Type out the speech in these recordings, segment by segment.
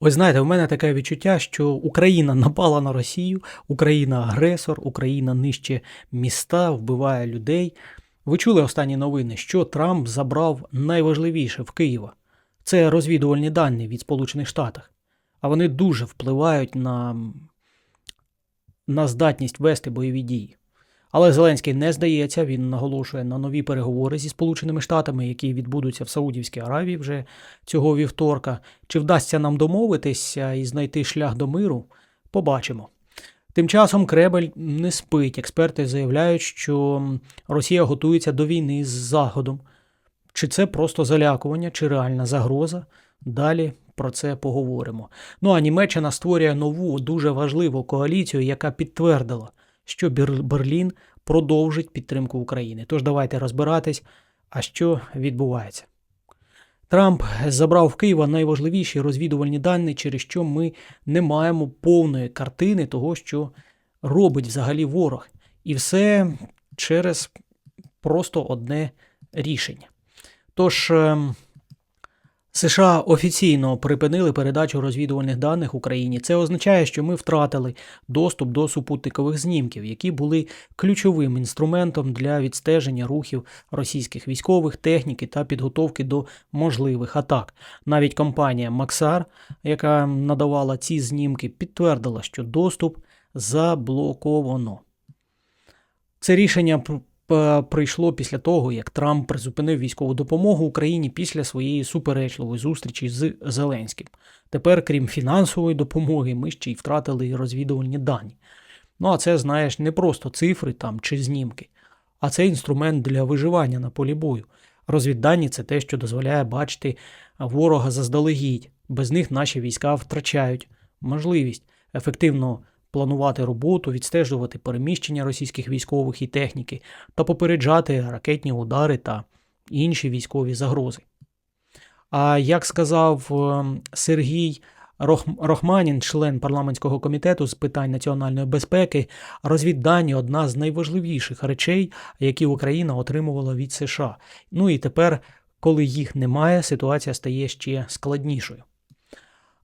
Ось знаєте, у мене таке відчуття, що Україна напала на Росію, Україна агресор, Україна нищить міста, вбиває людей. Ви чули останні новини, що Трамп забрав найважливіше в Києва. Це розвідувальні дані від Сполучених Штатів. А вони дуже впливають на, на здатність вести бойові дії. Але Зеленський не здається, він наголошує на нові переговори зі Сполученими Штатами, які відбудуться в Саудівській Аравії вже цього вівторка. Чи вдасться нам домовитися і знайти шлях до миру? Побачимо. Тим часом Кремль не спить. Експерти заявляють, що Росія готується до війни з Заходом. Чи це просто залякування, чи реальна загроза? Далі про це поговоримо. Ну а Німеччина створює нову дуже важливу коаліцію, яка підтвердила, що Бер- Берлін продовжить підтримку України. Тож давайте розбиратись, а що відбувається. Трамп забрав в Києва найважливіші розвідувальні дані, через що ми не маємо повної картини того, що робить взагалі ворог. І все через просто одне рішення. Тож ем, США офіційно припинили передачу розвідувальних даних Україні. Це означає, що ми втратили доступ до супутникових знімків, які були ключовим інструментом для відстеження рухів російських військових, техніки та підготовки до можливих атак. Навіть компанія Maxar, яка надавала ці знімки, підтвердила, що доступ заблоковано. Це рішення прийшло після того, як Трамп призупинив військову допомогу Україні після своєї суперечливої зустрічі з Зеленським. Тепер, крім фінансової допомоги, ми ще й втратили розвідувальні дані. Ну а це, знаєш, не просто цифри там чи знімки, а це інструмент для виживання на полі бою. Розвіддані це те, що дозволяє бачити ворога заздалегідь. Без них наші війська втрачають можливість ефективно планувати роботу, відстежувати переміщення російських військових і техніки та попереджати ракетні удари та інші військові загрози. А як сказав ем, Сергій Рохманін, член парламентського комітету з питань національної безпеки, розвіддані одна з найважливіших речей, які Україна отримувала від США. Ну і тепер, коли їх немає, ситуація стає ще складнішою.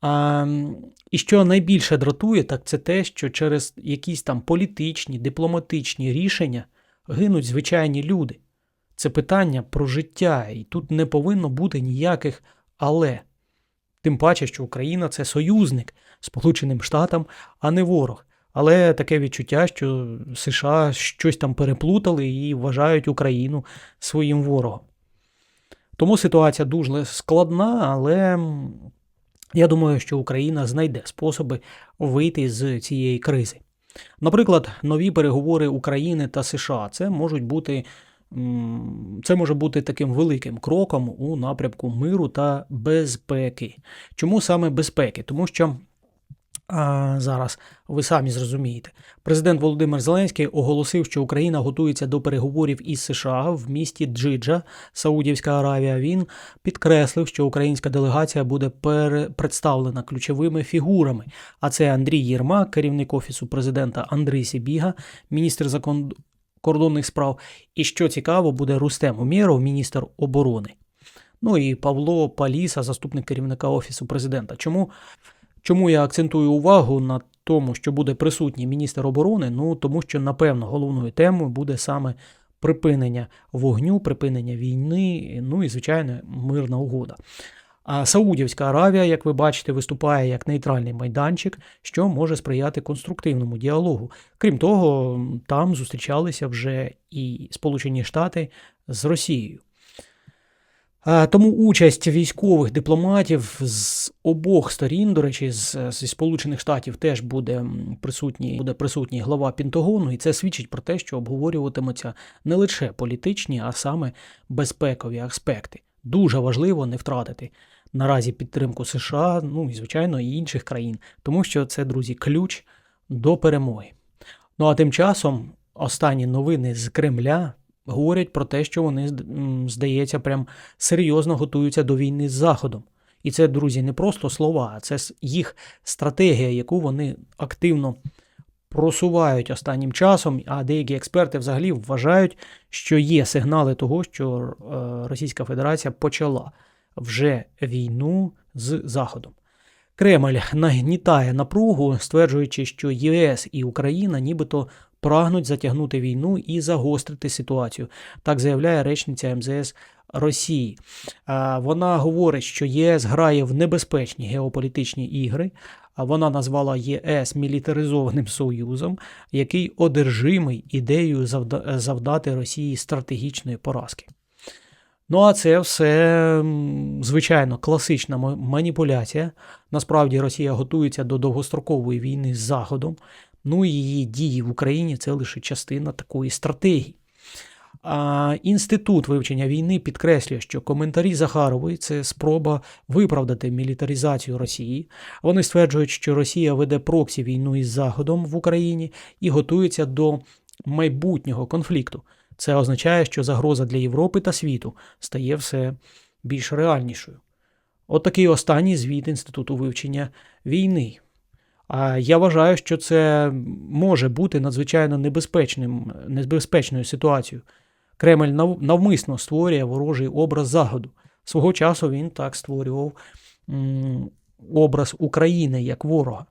А, і що найбільше дратує, так це те, що через якісь там політичні, дипломатичні рішення гинуть звичайні люди. Це питання про життя, і тут не повинно бути ніяких але. Тим паче, що Україна це союзник Сполученим Штатам, а не ворог. Але таке відчуття, що США щось там переплутали і вважають Україну своїм ворогом. Тому ситуація дуже складна, але я думаю, що Україна знайде способи вийти з цієї кризи. Наприклад, нові переговори України та США це можуть бути. Це може бути таким великим кроком у напрямку миру та безпеки. Чому саме безпеки? Тому що а, зараз ви самі зрозумієте. Президент Володимир Зеленський оголосив, що Україна готується до переговорів із США в місті Джиджа, Саудівська Аравія. Він підкреслив, що українська делегація буде представлена ключовими фігурами. А це Андрій Єрмак, керівник офісу президента Андрій Сібіга, міністр закордонних справ. І що цікаво, буде Рустем Умєров, міністр оборони. Ну і Павло Паліса, заступник керівника офісу президента. Чому? Чому я акцентую увагу на тому, що буде присутній міністр оборони? Ну тому що, напевно, головною темою буде саме припинення вогню, припинення війни, ну і звичайно, мирна угода. А Саудівська Аравія, як ви бачите, виступає як нейтральний майданчик, що може сприяти конструктивному діалогу. Крім того, там зустрічалися вже і Сполучені Штати з Росією. Тому участь військових дипломатів з обох сторін, до речі, з, зі Сполучених Штатів теж буде присутній, буде присутній глава Пентагону, і це свідчить про те, що обговорюватимуться не лише політичні, а саме безпекові аспекти. Дуже важливо не втратити наразі підтримку США, ну і звичайно і інших країн, тому що це, друзі, ключ до перемоги. Ну а тим часом останні новини з Кремля говорять про те, що вони, здається, прям серйозно готуються до війни з Заходом. І це, друзі, не просто слова, а це їх стратегія, яку вони активно просувають останнім часом. А деякі експерти взагалі вважають, що є сигнали того, що е, Російська Федерація почала вже війну з Заходом. Кремль нагнітає напругу, стверджуючи, що ЄС і Україна нібито прагнуть затягнути війну і загострити ситуацію. Так заявляє речниця МЗС Росії. Вона говорить, що ЄС грає в небезпечні геополітичні ігри. Вона назвала єС мілітаризованим союзом, який одержимий ідеєю завдати Росії стратегічної поразки. Ну, а це все, звичайно, класична маніпуляція. Насправді Росія готується до довгострокової війни з Заходом. Ну і її дії в Україні це лише частина такої стратегії. А інститут вивчення війни підкреслює, що коментарі Захарової це спроба виправдати мілітаризацію Росії. Вони стверджують, що Росія веде проксі війну із Заходом в Україні і готується до майбутнього конфлікту. Це означає, що загроза для Європи та світу стає все більш реальнішою. От такий останній звіт Інституту вивчення війни. Я вважаю, що це може бути надзвичайно небезпечним, небезпечною ситуацією. Кремль навмисно створює ворожий образ Заходу. Свого часу він так створював образ України як ворога.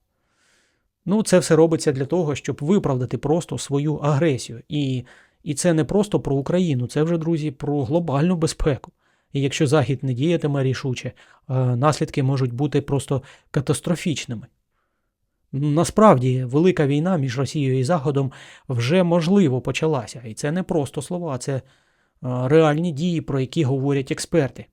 Ну, це все робиться для того, щоб виправдати просто свою агресію. І, і це не просто про Україну, це вже, друзі, про глобальну безпеку. І якщо Захід не діятиме рішуче, е, наслідки можуть бути просто катастрофічними. Насправді, велика війна між Росією і Заходом вже можливо почалася. І це не просто слова, це е, реальні дії, про які говорять експерти.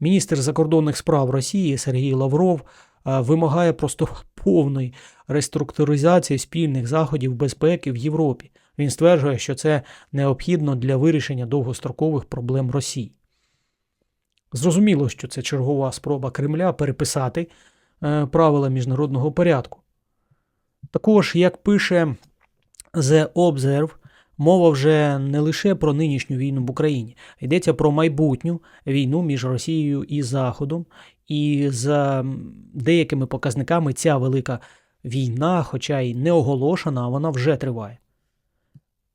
Міністр закордонних справ Росії Сергій Лавров е, вимагає просто повної реструктуризації спільних заходів безпеки в Європі. Він стверджує, що це необхідно для вирішення довгострокових проблем Росії. Зрозуміло, що це чергова спроба Кремля переписати е, правила міжнародного порядку. Також, як пише The Observe, мова вже не лише про нинішню війну в Україні, йдеться про майбутню війну між Росією і Заходом. І за деякими показниками ця велика війна, хоча й не оголошена, вона вже триває.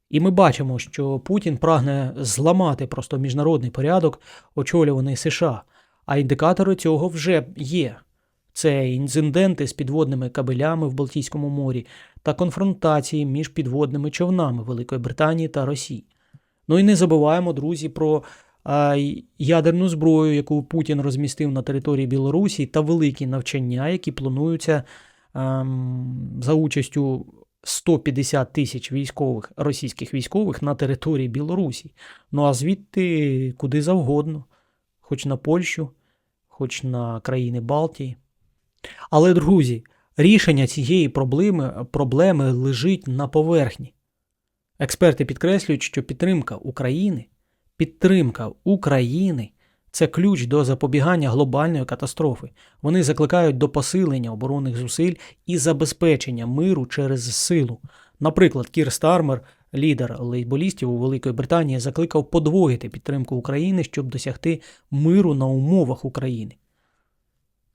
І ми бачимо, що Путін прагне зламати просто міжнародний порядок, очолюваний США, а індикатори цього вже є. Це інциденти з підводними кабелями в Балтійському морі та конфронтації між підводними човнами Великої Британії та Росії. Ну і не забуваємо, друзі, про а, ядерну зброю, яку Путін розмістив на території Білорусі, та великі навчання, які плануються ем, за участю 150 тисяч військових російських військових на території Білорусі. Ну а звідти куди завгодно, хоч на Польщу, хоч на країни Балтії. Але, друзі, рішення цієї проблеми, проблеми лежить на поверхні. Експерти підкреслюють, що підтримка України, підтримка України це ключ до запобігання глобальної катастрофи. Вони закликають до посилення оборонних зусиль і забезпечення миру через силу. Наприклад, Кір Стармер, лідер лейболістів у Великій Британії, закликав подвоїти підтримку України, щоб досягти миру на умовах України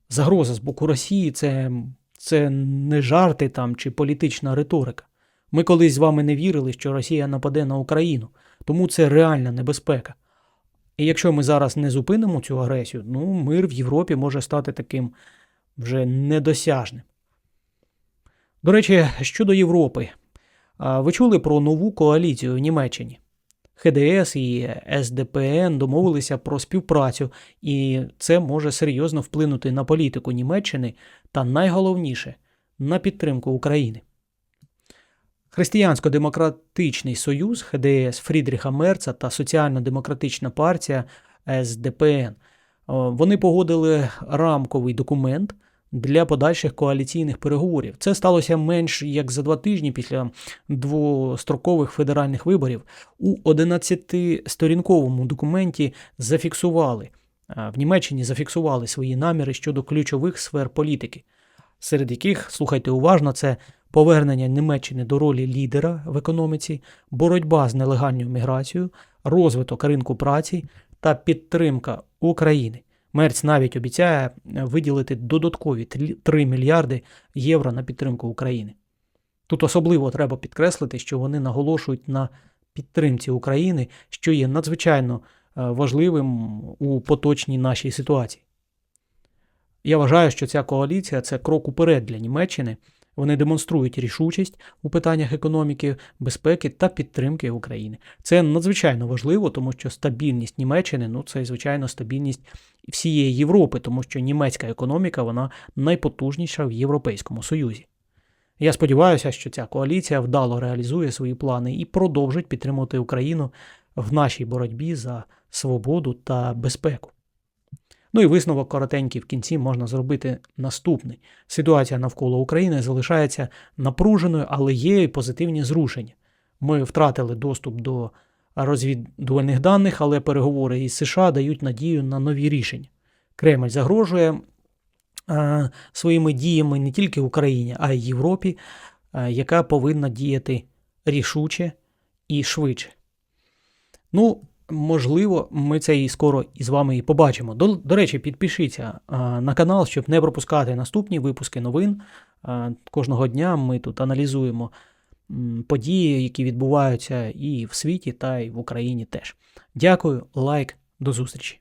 загроза з боку Росії це, це не жарти там чи політична риторика. Ми колись з вами не вірили, що Росія нападе на Україну, тому це реальна небезпека. І якщо ми зараз не зупинимо цю агресію, ну мир в Європі може стати таким вже недосяжним. До речі, щодо Європи, ви чули про нову коаліцію в Німеччині? ХДС і СДПН домовилися про співпрацю, і це може серйозно вплинути на політику Німеччини та найголовніше на підтримку України. Християнсько-демократичний союз ХДС Фрідріха Мерца та Соціально-демократична партія СДПН вони погодили рамковий документ для подальших коаліційних переговорів. Це сталося менш як за два тижні після двострокових федеральних виборів. У 11-сторінковому документі зафіксували в Німеччині зафіксували свої наміри щодо ключових сфер політики, серед яких, слухайте уважно, це повернення Німеччини до ролі лідера в економіці, боротьба з нелегальною міграцією, розвиток ринку праці та підтримка України. Мерц навіть обіцяє виділити додаткові 3 мільярди євро на підтримку України. Тут особливо треба підкреслити, що вони наголошують на підтримці України, що є надзвичайно е, важливим у поточній нашій ситуації. Я вважаю, що ця коаліція це крок уперед для Німеччини. Вони демонструють рішучість у питаннях економіки, безпеки та підтримки України. Це надзвичайно важливо, тому що стабільність Німеччини ну це звичайно стабільність всієї Європи, тому що німецька економіка вона найпотужніша в Європейському Союзі. Я сподіваюся, що ця коаліція вдало реалізує свої плани і продовжить підтримувати Україну в нашій боротьбі за свободу та безпеку. Ну і висновок коротенький в кінці можна зробити наступний. Ситуація навколо України залишається напруженою, але є і позитивні зрушення. Ми втратили доступ до розвідувальних даних, але переговори із США дають надію на нові рішення. Кремль загрожує е, своїми діями не тільки Україні, а й Європі, е, яка повинна діяти рішуче і швидше. Ну, можливо, ми це і скоро із вами і побачимо. До, до речі, підпишіться на канал, щоб не пропускати наступні випуски новин. Кожного дня ми тут аналізуємо події, які відбуваються і в світі, та й в Україні теж. Дякую, лайк, до зустрічі.